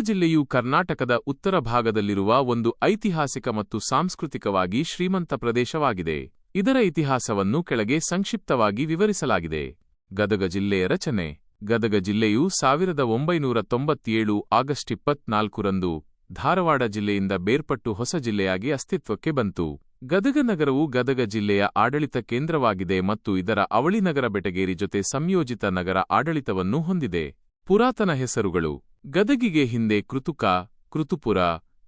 ಜಿಲ್ಲೆಯು ಕರ್ನಾಟಕದ ಉತ್ತರ ಭಾಗದಲ್ಲಿರುವ ಒಂದು ಐತಿಹಾಸಿಕ ಮತ್ತು ಸಾಂಸ್ಕೃತಿಕವಾಗಿ ಶ್ರೀಮಂತ ಪ್ರದೇಶವಾಗಿದೆ. ಇದರ ಇತಿಹಾಸವನ್ನು ಕೆಳಗೆ ಸಂಕ್ಷಿಪ್ತವಾಗಿ ವಿವರಿಸಲಾಗಿದೆ. ಗದಗ ಜಿಲ್ಲೆಯ ರಚನೆ. ಗದಗ ಜಿಲ್ಲೆಯು ಸಾವಿರದ ಒಂಬೈನೂರ ತೊಂಬತ್ತೇಳು ಆಗಸ್ಟ್ ಇಪ್ಪತ್ನಾಲ್ಕರಂದು ಧಾರವಾಡ ಜಿಲ್ಲೆಯಿಂದ ಬೇರ್ಪಟ್ಟು ಹೊಸ ಜಿಲ್ಲೆಯಾಗಿ ಅಸ್ತಿತ್ವಕ್ಕೆ ಬಂತು. ಗದಗ ನಗರವು ಗದಗ ಜಿಲ್ಲೆಯ ಆಡಳಿತ ಕೇಂದ್ರವಾಗಿದೆ ಮತ್ತು ಇದರ ಅವಳಿ ನಗರ ಬೆಟಗೇರಿ ಜೊತೆ ಸಂಯೋಜಿತ ನಗರ ಆಡಳಿತವನ್ನು ಹೊಂದಿದೆ. ಪುರಾತನ ಹೆಸರುಗಳು ಗದಗಿಗೆ ಹಿಂದೆ ಕೃತುಕ, ಕೃತುಪುರ,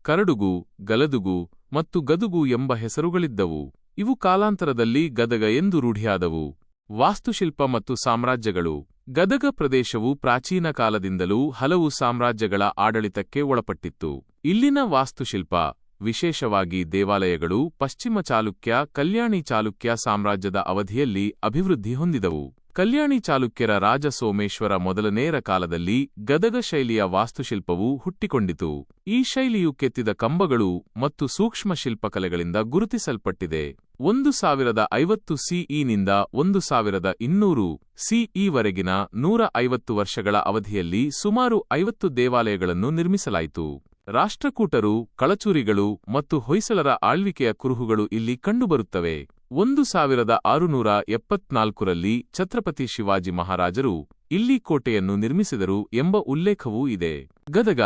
ಕರಡುಗು, ಗಲದುಗು ಮತ್ತು ಗದುಗು ಎಂಬ ಹೆಸರುಗಳಿದ್ದವು. ಇವು ಕಾಲಾಂತರದಲ್ಲಿ ಗದಗ ಎಂದು ರೂಢಿಯಾದವು. ವಾಸ್ತುಶಿಲ್ಪ ಮತ್ತು ಸಾಮ್ರಾಜ್ಯಗಳು. ಗದಗ ಪ್ರದೇಶವು ಪ್ರಾಚೀನ ಕಾಲದಿಂದಲೂ ಹಲವು ಸಾಮ್ರಾಜ್ಯಗಳ ಆಡಳಿತಕ್ಕೆ ಒಳಪಟ್ಟಿತ್ತು. ಇಲ್ಲಿನ ವಾಸ್ತುಶಿಲ್ಪ, ವಿಶೇಷವಾಗಿ ದೇವಾಲಯಗಳು, ಪಶ್ಚಿಮ ಚಾಲುಕ್ಯ, ಕಲ್ಯಾಣಿ ಚಾಲುಕ್ಯ ಸಾಮ್ರಾಜ್ಯದ ಅವಧಿಯಲ್ಲಿ ಅಭಿವೃದ್ಧಿ ಹೊಂದಿದವು. ಕಲ್ಯಾಣಿ ಚಾಲುಕ್ಯರ ರಾಜ ಸೋಮೇಶ್ವರ ಮೊದಲನೇರ ಕಾಲದಲ್ಲಿ ಗದಗ ಶೈಲಿಯ ವಾಸ್ತುಶಿಲ್ಪವು ಹುಟ್ಟಿಕೊಂಡಿತು. ಈ ಶೈಲಿಯು ಕೆತ್ತಿದ ಕಂಬಗಳು ಮತ್ತು ಸೂಕ್ಷ್ಮ ಶಿಲ್ಪಕಲೆಗಳಿಂದ ಗುರುತಿಸಲ್ಪಟ್ಟಿದೆ. ಒಂದು ಸಾವಿರದ ಐವತ್ತು ಸಿಇನಿಂದ ಒಂದು ಸಾವಿರದ ಇನ್ನೂರು ಸಿಇವರೆಗಿನ ನೂರ ಐವತ್ತು ವರ್ಷಗಳ ಅವಧಿಯಲ್ಲಿ ಸುಮಾರು ಐವತ್ತು ದೇವಾಲಯಗಳನ್ನು ನಿರ್ಮಿಸಲಾಯಿತು. ರಾಷ್ಟ್ರಕೂಟರು, ಕಳಚೂರಿಗಳು ಮತ್ತು ಹೊಯ್ಸಳರ ಆಳ್ವಿಕೆಯ ಕುರುಹುಗಳು ಇಲ್ಲಿ ಕಂಡುಬರುತ್ತವೆ. ಒಂದು ಸಾವಿರದ ಆರುನೂರ ಎಪ್ಪತ್ನಾಲ್ಕರಲ್ಲಿ ಛತ್ರಪತಿ ಶಿವಾಜಿ ಮಹಾರಾಜರು ಇಲ್ಲಿ ಕೋಟೆಯನ್ನು ನಿರ್ಮಿಸಿದರು ಎಂಬ ಉಲ್ಲೇಖವೂ ಇದೆ. ಗದಗ,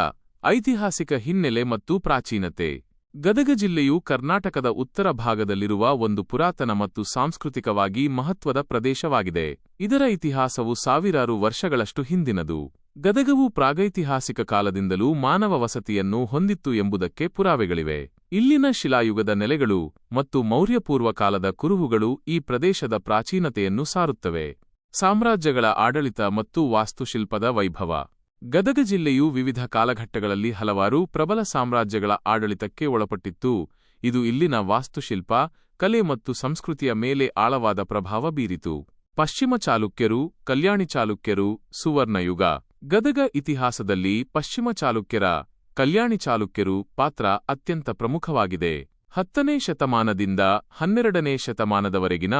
ಐತಿಹಾಸಿಕ ಹಿನ್ನೆಲೆ ಮತ್ತು ಪ್ರಾಚೀನತೆ. ಗದಗ ಜಿಲ್ಲೆಯು ಕರ್ನಾಟಕದ ಉತ್ತರ ಭಾಗದಲ್ಲಿರುವ ಒಂದು ಪುರಾತನ ಮತ್ತು ಸಾಂಸ್ಕೃತಿಕವಾಗಿ ಮಹತ್ವದ ಪ್ರದೇಶವಾಗಿದೆ. ಇದರ ಇತಿಹಾಸವು ಸಾವಿರಾರು ವರ್ಷಗಳಷ್ಟು ಹಿಂದಿನದು. ಗದಗವು ಪ್ರಾಗೈತಿಹಾಸಿಕ ಕಾಲದಿಂದಲೂ ಮಾನವ ವಸತಿಯನ್ನು ಹೊಂದಿತ್ತು ಎಂಬುದಕ್ಕೆ ಪುರಾವೆಗಳಿವೆ. ಇಲ್ಲಿನ ಶಿಲಾಯುಗದ ನೆಲೆಗಳು ಮತ್ತು ಮೌರ್ಯಪೂರ್ವ ಕಾಲದ ಕುರುಹುಗಳು ಈ ಪ್ರದೇಶದ ಪ್ರಾಚೀನತೆಯನ್ನು ಸಾರುತ್ತವೆ. ಸಾಮ್ರಾಜ್ಯಗಳ ಆಡಳಿತ ಮತ್ತು ವಾಸ್ತುಶಿಲ್ಪದ ವೈಭವ. ಗದಗ ಜಿಲ್ಲೆಯು ವಿವಿಧ ಕಾಲಘಟ್ಟಗಳಲ್ಲಿ ಹಲವಾರು ಪ್ರಬಲ ಸಾಮ್ರಾಜ್ಯಗಳ ಆಡಳಿತಕ್ಕೆ ಒಳಪಟ್ಟಿತ್ತು. ಇದು ಇಲ್ಲಿನ ವಾಸ್ತುಶಿಲ್ಪ, ಕಲೆ ಮತ್ತು ಸಂಸ್ಕೃತಿಯ ಮೇಲೆ ಆಳವಾದ ಪ್ರಭಾವ ಬೀರಿತು. ಪಶ್ಚಿಮ ಚಾಲುಕ್ಯರು, ಕಲ್ಯಾಣಿ ಚಾಲುಕ್ಯರು, ಸುವರ್ಣಯುಗ. ಗದಗ ಇತಿಹಾಸದಲ್ಲಿ ಪಶ್ಚಿಮ ಚಾಲುಕ್ಯರ ಕಲ್ಯಾಣಿ ಚಾಲುಕ್ಯರು ಪಾತ್ರ ಅತ್ಯಂತ ಪ್ರಮುಖವಾಗಿದೆ. ಹತ್ತನೇ ಶತಮಾನದಿಂದ ಹನ್ನೆರಡನೇ ಶತಮಾನದವರೆಗಿನ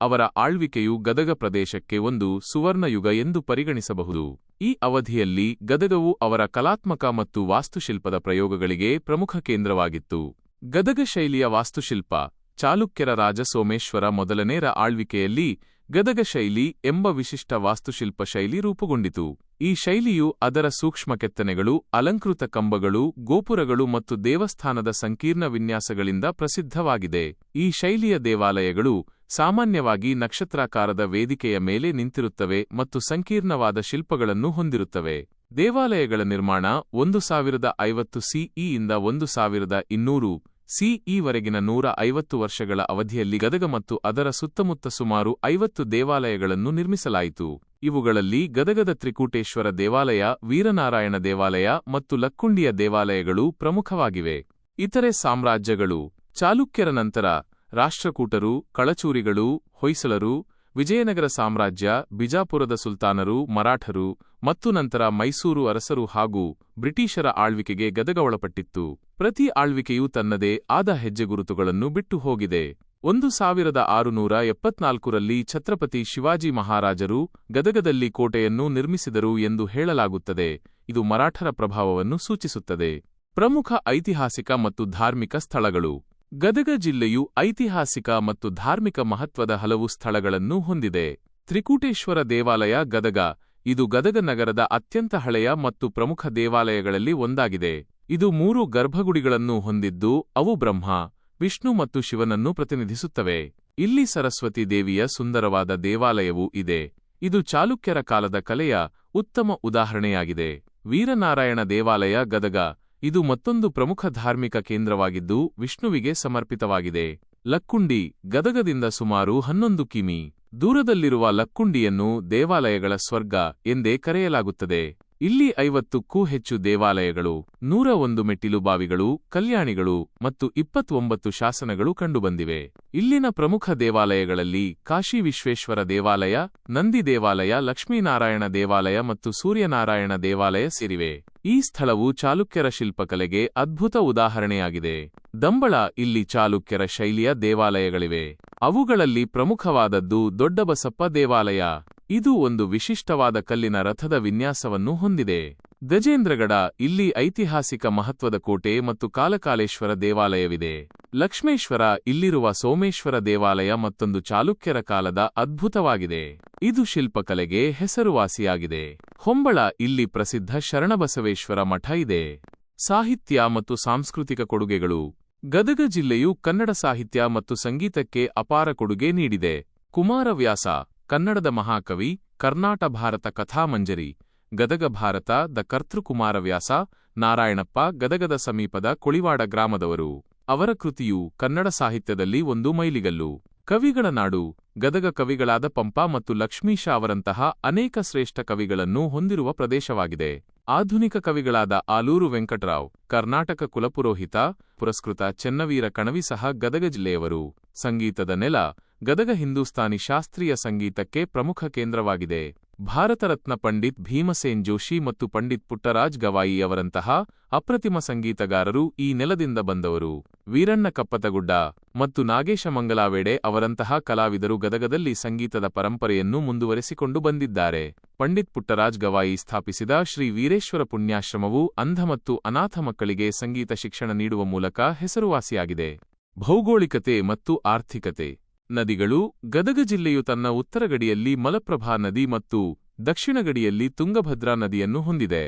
ಅವರ ಆಳ್ವಿಕೆಯು ಗದಗ ಪ್ರದೇಶಕ್ಕೆ ಒಂದು ಸುವರ್ಣಯುಗ ಎಂದು ಪರಿಗಣಿಸಬಹುದು. ಈ ಅವಧಿಯಲ್ಲಿ ಗದಗವು ಅವರ ಕಲಾತ್ಮಕ ಮತ್ತು ವಾಸ್ತುಶಿಲ್ಪದ ಪ್ರಯೋಗಗಳಿಗೆ ಪ್ರಮುಖ ಕೇಂದ್ರವಾಗಿತ್ತು. ಗದಗ ಶೈಲಿಯ ವಾಸ್ತುಶಿಲ್ಪ ಚಾಲುಕ್ಯರ ರಾಜ ಸೋಮೇಶ್ವರ ಮೊದಲನೇರ ಆಳ್ವಿಕೆಯಲ್ಲಿ ಗದಗ ಶೈಲಿ ಎಂಬ ವಿಶಿಷ್ಟ ವಾಸ್ತುಶಿಲ್ಪ ಶೈಲಿ ರೂಪುಗೊಂಡಿತು. ಈ ಶೈಲಿಯು ಅದರ ಸೂಕ್ಷ್ಮ ಕೆತ್ತನೆಗಳು, ಅಲಂಕೃತ ಕಂಬಗಳು, ಗೋಪುರಗಳು ಮತ್ತು ದೇವಸ್ಥಾನದ ಸಂಕೀರ್ಣ ವಿನ್ಯಾಸಗಳಿಂದ ಪ್ರಸಿದ್ಧವಾಗಿದೆ. ಈ ಶೈಲಿಯ ದೇವಾಲಯಗಳು ಸಾಮಾನ್ಯವಾಗಿ ನಕ್ಷತ್ರಾಕಾರದ ವೇದಿಕೆಯ ಮೇಲೆ ನಿಂತಿರುತ್ತವೆ ಮತ್ತು ಸಂಕೀರ್ಣವಾದ ಶಿಲ್ಪಗಳನ್ನು ಹೊಂದಿರುತ್ತವೆ. ದೇವಾಲಯಗಳ ನಿರ್ಮಾಣ ಒಂದು ಸಾವಿರದ ಐವತ್ತು ಸಿಇಯಿಂದ ಒಂದು ಸಾವಿರದ ಇನ್ನೂರು ಸಿಇವರೆಗಿನ ನೂರ ಐವತ್ತು ವರ್ಷಗಳ ಅವಧಿಯಲ್ಲಿ ಗದಗ ಮತ್ತು ಅದರ ಸುತ್ತಮುತ್ತ ಸುಮಾರು ಐವತ್ತು ದೇವಾಲಯಗಳನ್ನು ನಿರ್ಮಿಸಲಾಯಿತು. ಇವುಗಳಲ್ಲಿ ಗದಗದ ತ್ರಿಕೂಟೇಶ್ವರ ದೇವಾಲಯ, ವೀರನಾರಾಯಣ ದೇವಾಲಯ ಮತ್ತು ಲಕ್ಕುಂಡಿಯ ದೇವಾಲಯಗಳು ಪ್ರಮುಖವಾಗಿವೆ. ಇತರೆ ಸಾಮ್ರಾಜ್ಯಗಳು, ಚಾಲುಕ್ಯರ ನಂತರ ರಾಷ್ಟ್ರಕೂಟರು, ಕಳಚೂರಿಗಳು, ಹೊಯ್ಸಳರು ವಿಜಯನಗರ ಸಾಮ್ರಾಜ್ಯ, ಬಿಜಾಪುರದ ಸುಲ್ತಾನರು, ಮರಾಠರು ಮತ್ತು ನಂತರ ಮೈಸೂರು ಅರಸರು ಹಾಗೂ ಬ್ರಿಟಿಷರ ಆಳ್ವಿಕೆಗೆ ಗದಗ ಒಳಪಟ್ಟಿತ್ತು ಪ್ರತಿ ಆಳ್ವಿಕೆಯೂ ತನ್ನದೇ ಆದ ಹೆಜ್ಜೆಗುರುತುಗಳನ್ನು ಬಿಟ್ಟು ಹೋಗಿದೆ ಒಂದು ಸಾವಿರದ ಆರುನೂರ ಎಪ್ಪತ್ನಾಲ್ಕರಲ್ಲಿ ಛತ್ರಪತಿ ಶಿವಾಜಿ ಮಹಾರಾಜರು ಗದಗದಲ್ಲಿ ಕೋಟೆಯನ್ನು ನಿರ್ಮಿಸಿದರು ಎಂದು ಹೇಳಲಾಗುತ್ತದೆ. ಇದು ಮರಾಠರ ಪ್ರಭಾವವನ್ನು ಸೂಚಿಸುತ್ತದೆ. ಪ್ರಮುಖ ಐತಿಹಾಸಿಕ ಮತ್ತು ಧಾರ್ಮಿಕ ಸ್ಥಳಗಳು. ಗದಗ ಜಿಲ್ಲೆಯು ಐತಿಹಾಸಿಕ ಮತ್ತು ಧಾರ್ಮಿಕ ಮಹತ್ವದ ಹಲವು ಸ್ಥಳಗಳನ್ನು ಹೊಂದಿದೆ. ತ್ರಿಕೂಟೇಶ್ವರ ದೇವಾಲಯ ಗದಗ. ಇದು ಗದಗ ನಗರದ ಅತ್ಯಂತ ಹಳೆಯ ಮತ್ತು ಪ್ರಮುಖ ದೇವಾಲಯಗಳಲ್ಲಿ ಒಂದಾಗಿದೆ. ಇದು ಮೂರು ಗರ್ಭಗುಡಿಗಳನ್ನು ಹೊಂದಿದ್ದು, ಅವು ಬ್ರಹ್ಮ, ವಿಷ್ಣು ಮತ್ತು ಶಿವನನ್ನು ಪ್ರತಿನಿಧಿಸುತ್ತವೆ. ಇಲ್ಲಿ ಸರಸ್ವತಿ ದೇವಿಯ ಸುಂದರವಾದ ದೇವಾಲಯವೂ ಇದೆ. ಇದು ಚಾಲುಕ್ಯರ ಕಾಲದ ಕಲೆಯ ಉತ್ತಮ ಉದಾಹರಣೆಯಾಗಿದೆ. ವೀರನಾರಾಯಣ ದೇವಾಲಯ ಗದಗ. ಇದು ಮತ್ತೊಂದು ಪ್ರಮುಖ ಧಾರ್ಮಿಕ ಕೇಂದ್ರವಾಗಿದ್ದು ವಿಷ್ಣುವಿಗೆ ಸಮರ್ಪಿತವಾಗಿದೆ. ಲಕ್ಕುಂಡಿ, ಗದಗದಿಂದ ಸುಮಾರು ಹನ್ನೊಂದು ಕಿಮಿ ದೂರದಲ್ಲಿರುವ ಲಕ್ಕುಂಡಿಯನ್ನು ದೇವಾಲಯಗಳ ಸ್ವರ್ಗ ಎಂದೇ ಕರೆಯಲಾಗುತ್ತದೆ. ಇಲ್ಲಿ ಐವತ್ತಕ್ಕೂ ಹೆಚ್ಚು ದೇವಾಲಯಗಳು, ನೂರ ಒಂದು ಮೆಟ್ಟಿಲು ಬಾವಿಗಳು, ಕಲ್ಯಾಣಿಗಳು ಮತ್ತು ಇಪ್ಪತ್ತೊಂಬತ್ತು ಶಾಸನಗಳು ಕಂಡುಬಂದಿವೆ. ಇಲ್ಲಿನ ಪ್ರಮುಖ ದೇವಾಲಯಗಳಲ್ಲಿ ಕಾಶಿ ವಿಶ್ವೇಶ್ವರ ದೇವಾಲಯ, ನಂದಿ ದೇವಾಲಯ, ಲಕ್ಷ್ಮೀನಾರಾಯಣ ದೇವಾಲಯ ಮತ್ತು ಸೂರ್ಯನಾರಾಯಣ ದೇವಾಲಯ ಸೇರಿವೆ. ಈ ಸ್ಥಳವು ಚಾಲುಕ್ಯರ ಶಿಲ್ಪಕಲೆಗೆ ಅದ್ಭುತ ಉದಾಹರಣೆಯಾಗಿದೆ. ದಂಬಳ ಇಲ್ಲಿ ಚಾಲುಕ್ಯರ ಶೈಲಿಯ ದೇವಾಲಯಗಳಿವೆ. ಅವುಗಳಲ್ಲಿ ಪ್ರಮುಖವಾದದ್ದು ದೊಡ್ಡಬಸಪ್ಪ ದೇವಾಲಯ. ಇದು ಒಂದು ವಿಶಿಷ್ಟವಾದ ಕಲ್ಲಿನ ರಥದ ವಿನ್ಯಾಸವನ್ನು ಹೊಂದಿದೆ. ಗಜೇಂದ್ರಗಡ ಇಲ್ಲಿ ಐತಿಹಾಸಿಕ ಮಹತ್ವದ ಕೋಟೆ ಮತ್ತು ಕಾಲಕಾಲೇಶ್ವರ ದೇವಾಲಯವಿದೆ. ಲಕ್ಷ್ಮೇಶ್ವರ ಇಲ್ಲಿರುವ ಸೋಮೇಶ್ವರ ದೇವಾಲಯ ಮತ್ತೊಂದು ಚಾಲುಕ್ಯರ ಕಾಲದ ಅದ್ಭುತವಾಗಿದೆ. ಇದು ಶಿಲ್ಪಕಲೆಗೆ ಹೆಸರುವಾಸಿಯಾಗಿದೆ. ಹೊಂಬಳ ಇಲ್ಲಿ ಪ್ರಸಿದ್ಧ ಶರಣಬಸವೇಶ್ವರ ಮಠ ಇದೆ. ಸಾಹಿತ್ಯ ಮತ್ತು ಸಾಂಸ್ಕೃತಿಕ ಕೊಡುಗೆಗಳು. ಗದಗ ಜಿಲ್ಲೆಯು ಕನ್ನಡ ಸಾಹಿತ್ಯ ಮತ್ತು ಸಂಗೀತಕ್ಕೆ ಅಪಾರ ಕೊಡುಗೆ ನೀಡಿದೆ. ಕುಮಾರವ್ಯಾಸ ಕನ್ನಡದ ಮಹಾಕವಿ, ಕರ್ನಾಟ ಭಾರತ ಕಥಾಮಂಜರಿ ಗದಗ ಭಾರತ ದ ಕರ್ತೃಕುಮಾರವ್ಯಾಸ ನಾರಾಯಣಪ್ಪ, ಗದಗದ ಸಮೀಪದ ಕುಳಿವಾಡ ಗ್ರಾಮದವರು. ಅವರ ಕೃತಿಯು ಕನ್ನಡ ಸಾಹಿತ್ಯದಲ್ಲಿ ಒಂದು ಮೈಲಿಗಲ್ಲು. ಕವಿಗಳ ನಾಡು, ಗದಗ ಕವಿಗಳಾದ ಪಂಪ ಮತ್ತು ಲಕ್ಷ್ಮೀಶ ಅವರಂತಹ ಅನೇಕ ಶ್ರೇಷ್ಠ ಕವಿಗಳನ್ನು ಹೊಂದಿರುವ ಪ್ರದೇಶವಾಗಿದೆ. ಆಧುನಿಕ ಕವಿಗಳಾದ ಆಲೂರು ವೆಂಕಟರಾವ್, ಕರ್ನಾಟಕ ಕುಲಪುರೋಹಿತ, ಪುರಸ್ಕೃತ ಚೆನ್ನವೀರ ಕಣವಿ ಸಹ ಗದಗ ಜಿಲ್ಲೆಯವರು. ಸಂಗೀತದ ನೆಲ, ಗದಗ ಹಿಂದೂಸ್ತಾನಿ ಶಾಸ್ತ್ರೀಯ ಸಂಗೀತಕ್ಕೆ ಪ್ರಮುಖ ಕೇಂದ್ರವಾಗಿದೆ. ಭಾರತರತ್ನ ಪಂಡಿತ್ ಭೀಮಸೇನ್ ಜೋಶಿ ಮತ್ತು ಪಂಡಿತ್ ಪುಟ್ಟರಾಜ್ ಗವಾಯಿ ಅವರಂತಹ ಅಪ್ರತಿಮ ಸಂಗೀತಗಾರರು ಈ ನೆಲದಿಂದ ಬಂದವರು. ವೀರಣ್ಣ ಕಪ್ಪತಗುಡ್ಡ ಮತ್ತು ನಾಗೇಶ ಮಂಗಲಾವೇಡೆ ಅವರಂತಹ ಕಲಾವಿದರು ಗದಗದಲ್ಲಿ ಸಂಗೀತದ ಪರಂಪರೆಯನ್ನು ಮುಂದುವರೆಸಿಕೊಂಡು ಬಂದಿದ್ದಾರೆ. ಪಂಡಿತ್ ಪುಟ್ಟರಾಜ್ ಗವಾಯಿ ಸ್ಥಾಪಿಸಿದ ಶ್ರೀ ವೀರೇಶ್ವರ ಪುಣ್ಯಾಶ್ರಮವು ಅಂಧ ಮತ್ತು ಅನಾಥ ಮಕ್ಕಳಿಗೆ ಸಂಗೀತ ಶಿಕ್ಷಣ ನೀಡುವ ಮೂಲಕ ಹೆಸರುವಾಸಿಯಾಗಿದೆ. ಭೌಗೋಳಿಕತೆ ಮತ್ತು ಆರ್ಥಿಕತೆ. ನದಿಗಳು ಗದಗ ಜಿಲ್ಲೆಯು ತನ್ನ ಉತ್ತರ ಗಡಿಯಲ್ಲಿ ಮಲಪ್ರಭಾ ನದಿ ಮತ್ತು ದಕ್ಷಿಣ ಗಡಿಯಲ್ಲಿ ತುಂಗಭದ್ರಾ ನದಿಯನ್ನು ಹೊಂದಿದೆ.